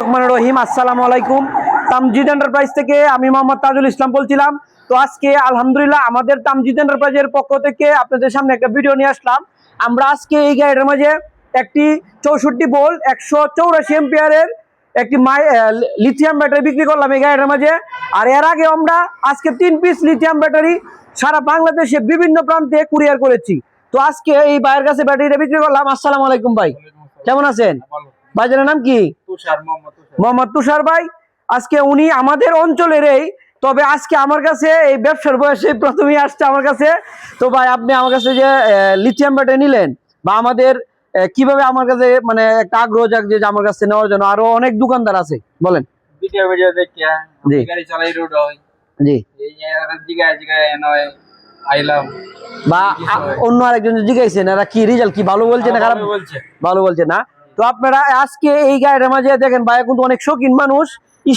রহমান রহিম আসসালামু আলাইকুম। তামজিদ এন্টারপ্রাইজ থেকে আমি মোহাম্মদ তাজুল ইসলাম বলছিলাম। তো আজকে আলহামদুলিল্লাহ আমাদের তামজিদ এন্টারপ্রাইজের পক্ষ থেকে আপনাদের সামনে একটা ভিডিও নিয়ে আসলাম। আমরা আজকে এই গাড়িটার মাঝে একটি চৌষট্টি বোল একশো চৌরাশি এম্পিয়ারের একটি মাই লিথিয়াম ব্যাটারি বিক্রি করলাম এই গাড়িটার মাঝে। আর এর আগে আমরা আজকে তিন পিস লিথিয়াম ব্যাটারি সারা বাংলাদেশে বিভিন্ন প্রান্তে কুরিয়ার করেছি। তো আজকে এই ভাইয়ের কাছে ব্যাটারিটা বিক্রি করলাম। আসসালামু আলাইকুম ভাই। কেমন আছেন? ভাইজানের নাম কি? মোহাম্মদ তুষার। ভাই আজকে উনি আমাদের অঞ্চলের এই তবে আজকে আমার কাছে এই ব্যবসার বয়সে প্রথমেই আসছে আমার কাছে। তো ভাই আপনি আমার কাছে যে লিথিয়াম ব্যাটারি নিলেন বা আমাদের কীভাবে আমার কাছে মানে একটা আগ্রহ জাগছে যে আমার কাছে নেওয়ার জন্য আরও অনেক দোকানদার আছে। বলেন। হয়। বা অন্য আরেকজন জিজ্ঞাসেন এরা কি রেজাল্ট কি ভালো বলছে না খারাপ? বলছে। ভালো বলছে না? তো আপনারা আজকে এই গাড়িটার মাঝে দেখেন ভাই কিন্তু অনেক শৌখিন মানুষ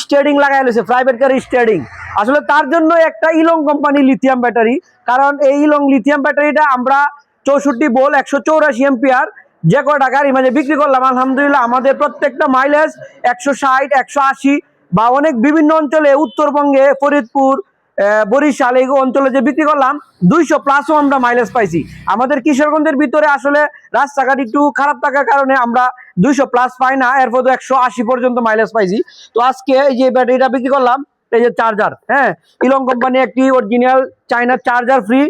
স্টেডিং লাগাই লইছে প্রাইভেট গাড়ি স্টেডিং আসলে তার জন্য একটা ইলং কোম্পানি লিথিয়াম ব্যাটারি কারণ এই ইলং লিথিয়াম ব্যাটারিটা আমরা চৌষট্টি বোল একশো চৌরাশি এম্পিয়ার যে কটা গাড়ি মাঝে বিক্রি করলাম, আলহামদুলিল্লাহ আমাদের প্রত্যেকটা মাইলেজ একশো ষাট, একশো আশি বা অনেক বিভিন্ন অঞ্চলে উত্তরবঙ্গে, ফরিদপুর বরিশাল, এই অঞ্চলে যে বিক্রি করলাম, দুইশো প্লাসও আমরা মাইলেজ পাইছি। আমাদের কিশোরগঞ্জের ভিতরে আসলে রাস্তাঘাট একটু খারাপ থাকার কারণে আমরা দুইশো প্লাস পাই না, এরপর তো একশো আশি পর্যন্ত মাইলেজ পাইছি। তো আজকে এই যে ব্যাটারিটা বিক্রি করলাম, এই যে চার্জার হ্যাঁ? ইলং কোম্পানি একটি অরিজিনাল চাইনার চার্জার ফ্রি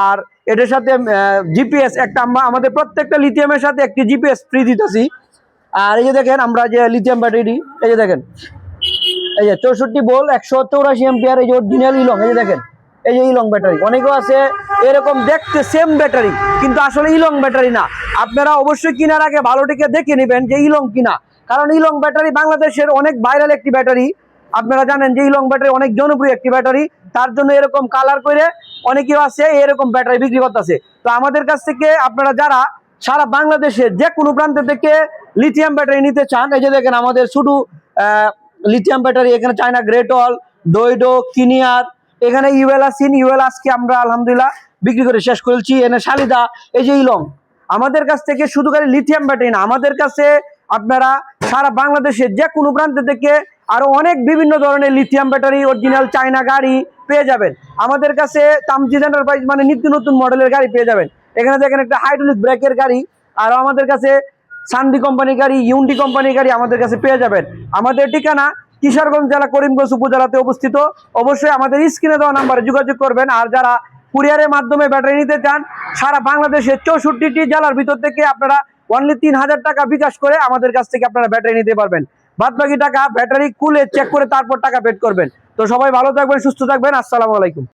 আর এটার সাথে জিপিএস একটা আমরা, আমাদের প্রত্যেকটা লিথিয়ামের সাথে একটি জিপিএস ফ্রি দিতেছি। আর এই যে দেখেন, আমরা যে লিথিয়াম ব্যাটারি এই যে দেখেন এই যে চৌষট্টি বল, একশো চৌরাশি এম্পিয়ার এই যে অরিজিনাল ইলং এই যে দেখেন, এই যে ইলং ব্যাটারি অনেকেও আছে, এরকম দেখতে সেম ব্যাটারি কিন্তু আসলে ইলং ব্যাটারি না। আপনারা অবশ্যই কেনার আগে ভালোটিকে দেখে নেবেন যে ইলং কিনা। কারণ ইলং ব্যাটারি বাংলাদেশের অনেক ভাইরাল একটি ব্যাটারি আপনারা জানেন যে ইলং ব্যাটারি অনেক জনপ্রিয় একটি ব্যাটারি তার জন্য এরকম কালার করে অনেকেও আছে, এরকম ব্যাটারি বিক্রি করতেছে। তো আমাদের কাছ থেকে আপনারা যারা সারা বাংলাদেশের যে কোনো প্রান্ত থেকে লিথিয়াম ব্যাটারি নিতে চান, এই যে দেখেন আমাদের শুধু লিথিয়াম ব্যাটারি এখানে চায়না গ্রেটল ডোইডো কিনিয়ার এখানে ইউএলাসিন ইউএল আজকে আমরা আলহামদুলিল্লাহ বিক্রি করে শেষ করেছি। এনে শালিদা এই যে ইলং আমাদের কাছ থেকে শুধু খালি লিথিয়াম ব্যাটারি না, আমাদের কাছে আপনারা সারা বাংলাদেশের যে কোনো প্রান্ত থেকে আরও অনেক বিভিন্ন ধরনের লিথিয়াম ব্যাটারি অরিজিনাল চায়না গাড়ি পেয়ে যাবেন। আমাদের কাছে তামজিদ এন্টারপ্রাইজ মানে নিত্য নতুন মডেলের গাড়ি পেয়ে যাবেন। এখানে দেখেন একটা হাইড্রোলিক ব্রেকের গাড়ি, আর আমাদের কাছে সান্দি কোম্পানির গাড়ি, ইউন্ডি কোম্পানির গাড়ি আমাদের কাছে পেয়ে যাবেন। আমাদের ঠিকানা কিশোরগঞ্জ জেলা করিমগঞ্জ উপজেলাতে অবস্থিত। অবশ্যই আমাদের স্ক্রিনে দেওয়া নাম্বারে যোগাযোগ করবেন। আর যারা কুরিয়ারের মাধ্যমে ব্যাটারি নিতে চান, সারা বাংলাদেশের চৌষট্টিটি জেলার ভিতর থেকে আপনারা অনলি তিন হাজার টাকা বিকাশ করে আমাদের কাছ থেকে আপনারা ব্যাটারি নিতে পারবেন। বাদ বাকি টাকা ব্যাটারি খুলে চেক করে তারপর টাকা পেড করবেন। তো সবাই ভালো থাকবেন, সুস্থ থাকবেন। আসসালামু আলাইকুম।